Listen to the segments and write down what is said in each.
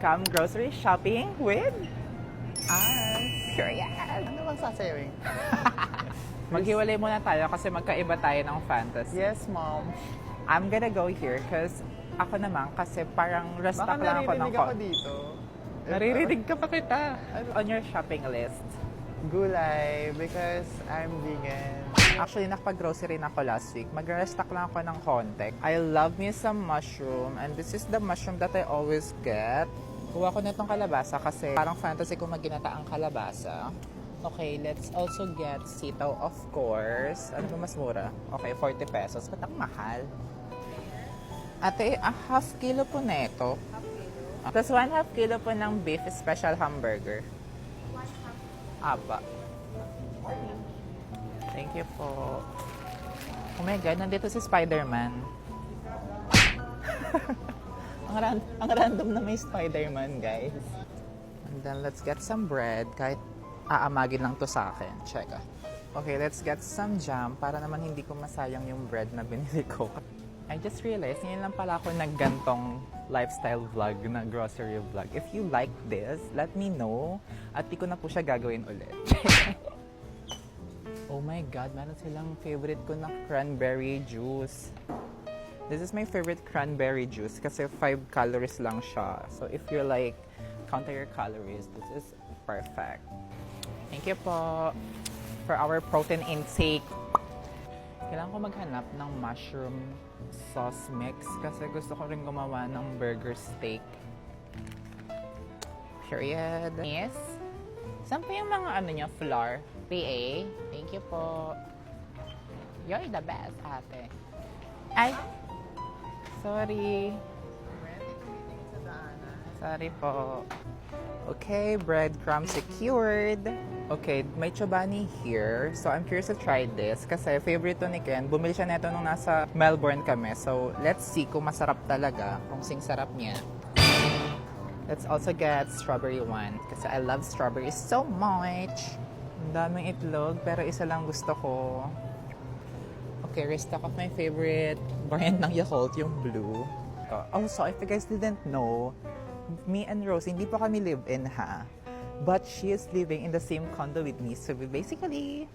come grocery shopping with us. Sure, yes. Ano bang sasayawin? Maghiwalay muna tayo kasi magkaiba tayo ng fantasy. Yes, mom. I'm gonna go here because ako naman kasi parang Baka restock lang ako ng naririnig ako dito. Naririnig ka pa kita. On your shopping list. Gulay because I'm vegan. Actually, nakapag-grocery na ako last week. Mag-restock lang ako ng konti. I love me some mushroom and this is the mushroom that I always get. Kuha ko na itong kalabasa kasi parang fantasy ko maginata ang kalabasa. Okay, let's also get sitaw, of course. Ano ba mas mura? Okay, 40 pesos. Ba't ang mahal? Ate, a half kilo po na ito. Tapos one half kilo po ng beef special hamburger. Apa. Thank you po. Oh my God, nandito si Spider-Man. ang, ran- ang random na may Spider-Man, guys. And then let's get some bread. Kahit aamagin lang to sa akin. Check ah. Okay, let's get some jam para naman hindi ko masayang yung bread na binili ko. I just realized, ngayon lang pala ako naggantong lifestyle vlog na grocery vlog. If you like this, let me know. At di ko na po siya gagawin ulit. oh my God, meron silang favorite ko na cranberry juice. This is my favorite cranberry juice kasi 5 calories lang siya. So if you're like, counter your calories, this is perfect. Thank you po for our protein intake. Kailangan ko maghanap ng mushroom sauce mix kasi gusto ko rin gumawa ng burger steak. Period. Yes. Saan po yung mga ano niya, flour? PA? Thank you po. You're the best, ate. Ay! Sorry. Sorry po. Okay, breadcrumb secured. Okay, may chobani here. So, I'm curious to try this kasi favorite to ni Ken. Bumili siya neto nung nasa Melbourne kami. So, let's see kung masarap talaga. Kung sing sarap niya. Let's also get strawberry one kasi I love strawberries so much. Ang daming itlog pero isa lang gusto ko. Okay, restock of my favorite brand ng Yakult, yung blue. Oh, so if you guys didn't know, me and Rose, hindi pa kami live-in ha. But she is living in the same condo with me. So we basically,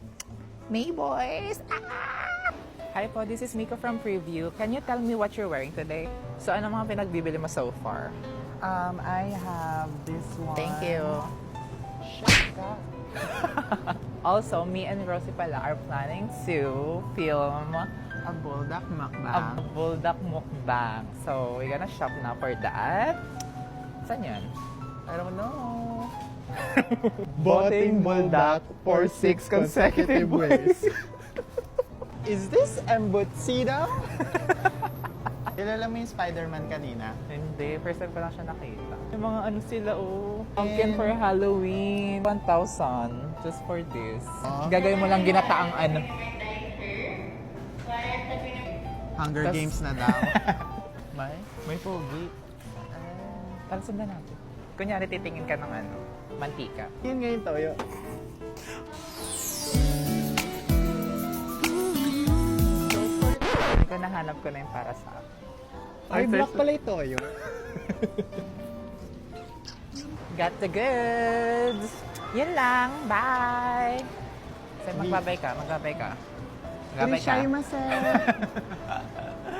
May boys! Ah! Hi po, this is Miko from Preview. Can you tell me what you're wearing today? So ano mga pinagbibili mo so far? Um, I have this one. Thank you. Shut up. Also, me and Rosie pala are planning to film A bulldog a mukbang. bulldog mukbang. So, we're gonna shop na for that. Saan yun? I don't know. Boting bulldog for six consecutive weeks. Is this embutido? Kilala mo yung Spider-Man kanina? Hindi, first time ko lang siya nakita. Yung mga ano sila, oh. Pumpkin for Halloween. 1,000 just for this. Oh. Gagawin mo lang ginataang ano. Hunger Tas- Games na daw. May? May pogi. Tara, sundan natin. Kunyari, titingin ka ng ano, mantika. Yun nga yung toyo. Ko nahanap ko na yung para sa akin. Ay, first- pala yung toyo. Got the goods! Yun lang. Bye! So, magbabay ka, magbabay ka. Magbabay ka. Irishaymasen!